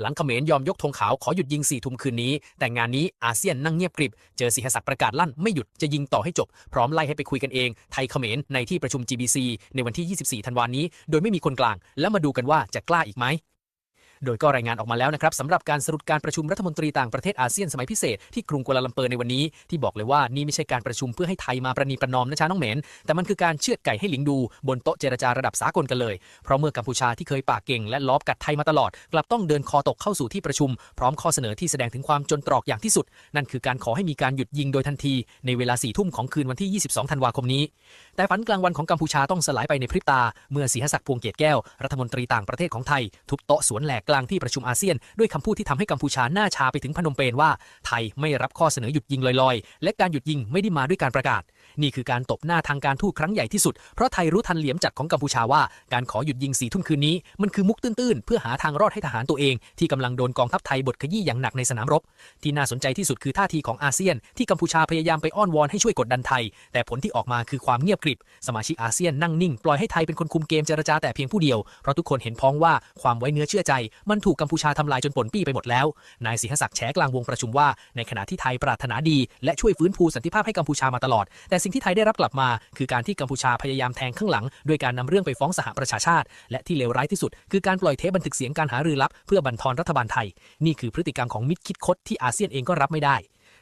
หลังเขมรยอมยกธงขาวขอหยุดยิงสี่ทุ่มคืนนี้ แต่งานนี้อาเซียนนั่งเงียบกริบ เจอสีหศักดิ์ประกาศลั่นไม่หยุดจะยิงต่อให้จบ พร้อมไล่ให้ไปคุยกันเอง ไทยเขมรในที่ประชุม GBC ในวันที่ 24 ธันวานี้ โดยไม่มีคนกลาง แล้วมาดูกันว่าจะกล้าอีกไหม โดยก็รายงานออกมาแล้วนะครับสำหรับการสรุปการประชุมรัฐมนตรีต่างประเทศอาเซียนสมัยพิเศษที่กรุงกัวลาลัมเปอร์ในวันนี้ที่บอกเลยว่านี่ไม่ใช่การประชุมเพื่อให้ไทยมาประนีประนอมนะช้าน้องเหมนแต่มันคือการเชือดไก่ให้หลิงดูบนโต๊ะเจรจาระดับสากลกันเลย เพราะเมื่อกัมพูชาที่เคยปากเก่งและล้อบกัดไทยมาตลอด กลับต้องเดินคอตกเข้าสู่ที่ประชุม พร้อมข้อเสนอที่แสดงถึงความจนตรอกอย่างที่สุด นั่นคือการขอให้มีการหยุดยิงโดยทันที ในเวลาสี่ทุ่มของคืนวันที่ 22 ธันวาคมนี้ แต่ฝันกลางวันของกัมพูชาต้องสลายไปในพริบตา เมื่อสีหศักดิ์พวงเกตแก้วรัฐมนตรีต่างประเทศของไทยทุบโต๊ะสวนแหลกกลางที่ประชุมอาเซียน ด้วยคำพูดที่ทำให้กัมพูชาหน้าชาไปถึงพนมเปญว่า ไทยไม่รับข้อเสนอหยุดยิงลอยๆ และการหยุดยิงไม่ได้มาด้วยการประกาศ นี่คือการตบหน้าทางการทูตครั้งใหญ่ที่สุด เพราะไทยรู้ทันเหลี่ยมจัดของกัมพูชาว่าการขอหยุดยิงสี่ทุ่มคืนนี้ มันคือมุกตื้นๆ เพื่อหาทางรอดให้ทหารตัวเอง ที่กำลังโดนกองทัพไทยบดขยี้อย่างหนักในสนามรบ ที่น่าสนใจที่สุดคือท่าทีของอาเซียน ที่กัมพูชาพยายามไปอ้อนวอนให้ช่วยกดดันไทย แต่ผลที่ออกมาคือความเงียบกริบ สมาชิกอาเซียนนั่งนิ่งปล่อยให้ไทยเป็นคนคุมเกมเจรจาแต่เพียงผู้เดียวเพราะทุกคนเห็นพ้องว่าความไว้เนื้อเชื่อใจมันถูกกัมพูชาทำลายจนปนปี้ไปหมดแล้ว นายสิหศักดิ์แฉกลางวงประชุมว่า ในขณะที่ไทยปรารถนาดี และช่วยฟื้นฟูสันติภาพให้กัมพูชามาตลอด แต่สิ่งที่ไทยได้รับกลับมา คือการที่กัมพูชาพยายามแทงข้างหลังด้วยการนำเรื่องไปฟ้องสหประชาชาติ และที่เลวร้ายที่สุด คือการปล่อยเทปบันทึกเสียงการหารือลับ เพื่อบันทอนรัฐบาลไทย นี่คือพฤติกรรมของมิตรคิดคดที่อาเซียนเองก็รับไม่ได้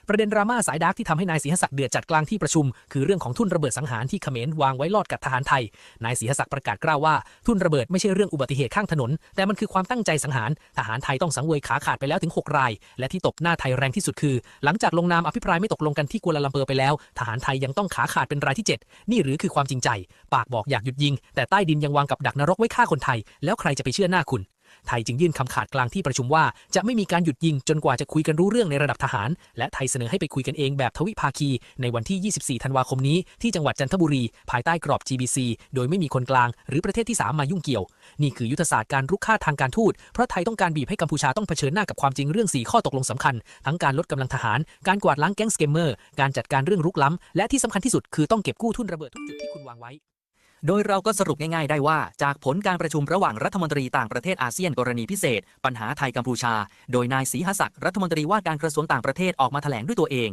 ประเด็นดราม่าสายดาร์กที่ทำให้นายศรีหศักดิ์เดือดจัดกลางที่ประชุม คือเรื่องของทุ่นระเบิดสังหารที่เขมรวางไว้ลอดกับทหารไทย นายศรีหศักดิ์ประกาศกล้าวว่า ทุ่นระเบิดไม่ใช่เรื่องอุบัติเหตุข้างถนน แต่มันคือความตั้งใจสังหาร ทหารไทยต้องสังเวยขาขาดไปแล้วถึง 6 ราย และที่ตบหน้าไทยแรงที่สุดคือ หลังจากลงนามอภิปรายไม่ตกลงกันที่กัวลาลัมเปอร์ไปแล้ว ทหารไทยยังต้องขาขาดเป็นรายที่ 7 นี่หรือคือความจริงใจ ปากบอกอยากหยุดยิง แต่ใต้ดินยังวางกับดักนรกไว้ฆ่าคนไทย แล้วใครจะไปเชื่อหน้าคุณ ไทยจึงยื่นคำขาดกลางที่ประชุมว่า จะไม่มีการหยุดยิงจนกว่าจะคุยกันรู้เรื่องในระดับทหาร และไทยเสนอให้ไปคุยกันเองแบบทวิภาคี ในวันที่ 24 ธันวาคมนี้ที่จังหวัดจันทบุรี ภายใต้กรอบ GBC โดยไม่มีคนกลาง หรือประเทศที่ 3 มายุ่งเกี่ยว นี่คือยุทธศาสตร์การรุกค่าทางการทูตเพราะไทยต้องการบีบให้กัมพูชาต้องเผชิญหน้ากับความจริงเรื่อง 4 ข้อตกลงสำคัญ ทั้งการลดกำลังทหาร การกวาดล้างแก๊งสเกมเมอร์ การจัดการเรื่องรุกล้ำและที่สำคัญที่สุดคือต้องเก็บกู้ทุนระเบิดทุกจุดที่คุณวางไว้ โดยเราก็สรุปง่ายๆ ได้ว่า จากผลการประชุมระหว่างรัฐมนตรีต่างประเทศอาเซียนกรณีพิเศษ ปัญหาไทยกัมพูชา โดยนายศรีหศักดิ์รัฐมนตรีว่าการกระทรวงต่างประเทศออกมาแถลงด้วยตัวเอง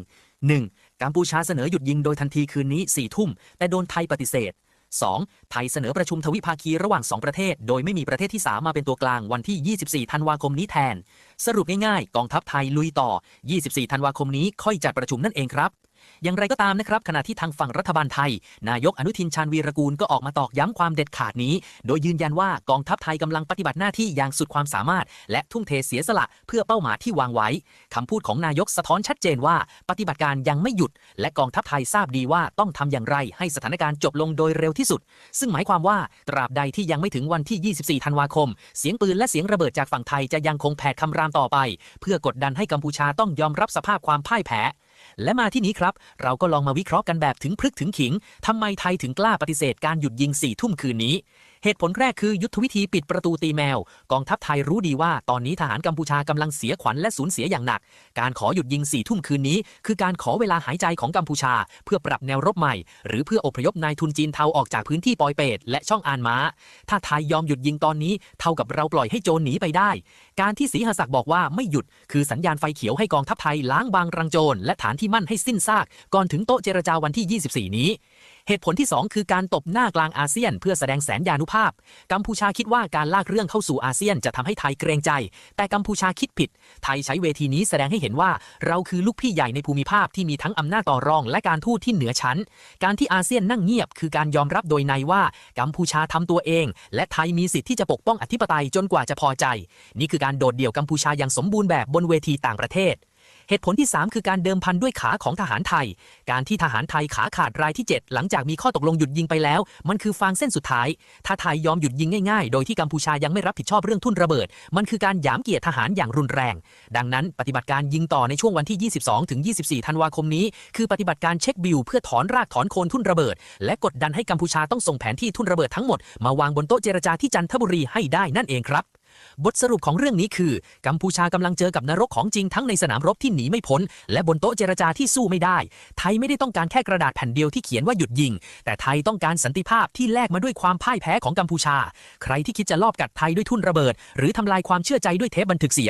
1. กัมพูชาเสนอหยุดยิงโดยทันทีคืนนี้4ี่ทุ่ม แต่โดนไทยปฏิเสธ 2. ไทยเสนอประชุมทวิภาคีระหว่าง 2 ประเทศ โดยไม่มีประเทศที่ 3 มาเป็นตัวกลางวันที่ 24 ธันวาคมนี้แทน สรุปง่ายๆ กองทัพไทยลุยต่อ 24 ธันวาคมนี้ค่อยจัดประชุมนั่นเองครับ อย่างไรก็ตามนะครับขณะที่ทางฝั่งรัฐบาลไทย นายกอนุทินชาญวีรกูลก็ออกมาตอกย้ำความเด็ดขาดนี้ โดยยืนยันว่ากองทัพไทยกำลังปฏิบัติหน้าที่อย่างสุดความสามารถ และทุ่มเทเสียสละเพื่อเป้าหมายที่วางไว้คำพูดของนายกสะท้อนชัดเจนว่า ปฏิบัติการยังไม่หยุด และกองทัพไทยทราบดีว่าต้องทำอย่างไรให้สถานการณ์จบลงโดยเร็วที่สุด ซึ่งหมายความว่าตราบใดที่ยังไม่ถึงวันที่ 24 ธันวาคม เสียงปืนและเสียงระเบิดจากฝั่งไทยจะยังคงแผดคำรามต่อไป เพื่อกดดันให้กัมพูชาต้องยอมรับสภาพความพ่ายแพ้ และมาที่นี้ครับ เราก็ลองมาวิเคราะห์กันแบบถึงพลึกถึงขิงทำไมไทยถึงกล้าปฏิเสธการหยุดยิงสี่ทุ่มคืนนี้ เหตุผลแรกคือยุทธวิธีปิดประตูตีแมว กองทัพไทยรู้ดีว่าตอนนี้ทหารกัมพูชากำลังเสียขวัญและสูญเสียอย่างหนัก การขอหยุดยิงสี่ทุ่มคืนนี้ คือการขอเวลาหายใจของกัมพูชา เพื่อปรับแนวรบใหม่ หรือเพื่ออพยพนายทุนจีนเทาออกจากพื้นที่ปอยเปตและช่องอานม้า ถ้าไทยยอมหยุดยิงตอนนี้เท่ากับเราปล่อยให้โจรหนีไปได้ การที่ศรีหศักดิ์บอกว่าไม่หยุด คือสัญญาณไฟเขียวให้กองทัพไทยล้างบางรังโจรและฐานที่มั่นให้สิ้นซาก ก่อนถึงโต๊ะเจรจาวันที่ 24 นี้ เหตุผลที่ 2 คือการตบหน้ากลางอาเซียน เพื่อแสดงแสนยานุภาพ กัมพูชาคิดว่าการลากเรื่องเข้าสู่อาเซียนจะทำให้ไทยเกรงใจ แต่กัมพูชาคิดผิด ไทยใช้เวทีนี้แสดงให้เห็นว่า เราคือลูกพี่ใหญ่ในภูมิภาคที่มีทั้งอำนาจต่อรอง และการทูตที่เหนือชั้น การที่อาเซียนนั่งเงียบ คือการยอมรับโดยในว่ากัมพูชาทำตัวเอง และไทยมีสิทธิ์ที่จะปกป้องอธิปไตยจนกว่าจะพอใจ นี่คือการโดดเดี่ยวกัมพูชาอย่างสมบูรณ์แบบบนเวทีต่างประเทศ เหตุผลที่ 3 คือการเดิมพันด้วยขาของทหารไทย การที่ทหารไทยขาขาดรายที่ 7 หลังจากมีข้อตกลงหยุดยิงไปแล้ว มันคือฟางเส้นสุดท้าย ถ้าไทยยอมหยุดยิงง่ายๆ โดยที่กัมพูชายังไม่รับผิดชอบเรื่องทุ่นระเบิด มันคือการหยามเกียรติทหารอย่างรุนแรง ดังนั้นปฏิบัติการยิงต่อในช่วงวันที่ 22ถึง24 ธันวาคมนี้ คือปฏิบัติการเช็คบิลเพื่อถอนรากถอนโคนทุ่นระเบิด และกดดันให้กัมพูชาต้องส่งแผนที่ทุ่นระเบิดทั้งหมดมาวางบนโต๊ะเจรจาที่จันทบุรีให้ได้นั่นเองครับ บทสรุปของเรื่องนี้คือ กัมพูชากำลังเจอกับนรกของจริงทั้งในสนามรบที่หนีไม่พ้น และบนโต๊ะเจรจาที่สู้ไม่ได้ ไทยไม่ได้ต้องการแค่กระดาษแผ่นเดียวที่เขียนว่าหยุดยิง แต่ไทยต้องการสันติภาพที่แลกมาด้วยความพ่ายแพ้ของกัมพูชา ใครที่คิดจะลอบกัดไทยด้วยทุ่นระเบิด หรือทำลายความเชื่อใจด้วยเทปบันทึกเสียง